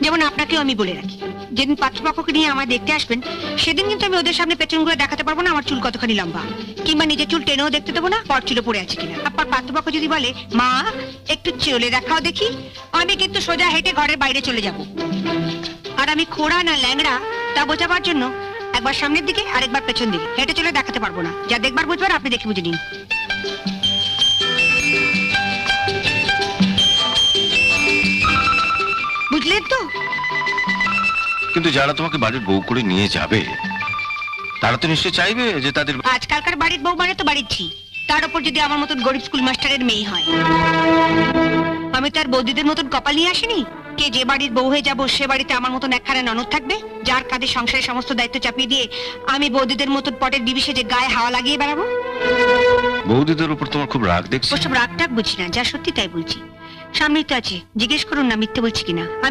যেমন আপনাকেও আমি বলে রাখি। যেদিন পাত্রপক্ষকে নিয়ে আমায় দেখতে আসবেন, সেদিন কিন্তু আমি ওদের সামনে পেছনগুলো দেখাতে পারব না, আমার চুল কতখানি লম্বা। কিংবা নিজের চুল টেনেও দেখতে দেবো না পর চুলে পড়ে আছে কিনা। আপনার পাত্রপক্ষ যদি বলে, মা, একটু চলে দেখাও দেখি, আমি কিন্তু সোজা হেঁটে ঘরের বাইরে চলে যাব। আর আমি খোড়া না ল্যাংড়া, তা বোঝাবার জন্য একবার সামনের দিকে আর একবার পেছন দিকে, হেঁটে চলে দেখাতে পারব না। যা দেখবার, বুঝবার, আপনি দেখে বুঝে নিন। বুঝলেন তো? কিন্তু যারা তোমাকে বাড়ির বউ করে নিয়ে যাবে তারা তো নিশ্চয়ই চাইবে যে তাদের আজকালকার বাড়ির বউ মানে তো বাড়ির ঝি। তার উপর যদি আমার মতন গরিব স্কুল মাস্টারের মেয়ে হয়। আমি তার বৌদিদের মতন কপাল নিয়ে আসিনি। কে যে বাড়ির বউ হয়ে যাব সে বাড়িতে আমার মতন একখানে ননদ থাকবে যার কাঁধে সংসারের সমস্ত দায়িত্ব চাপিয়ে দিয়ে আমি বৌদিদের মতন পটের বিবিসে যে গায়ে হাওয়া লাগিয়ে বেড়াবো? বৌদিদের উপর তোমার খুব রাগ দেখছি। ওসব রাগ টাগ বুঝি না যা সত্যি তাই বলছি। সামনেই তো আছে জিজ্ঞেস করুন না মিথ্যে বলছি কিনা।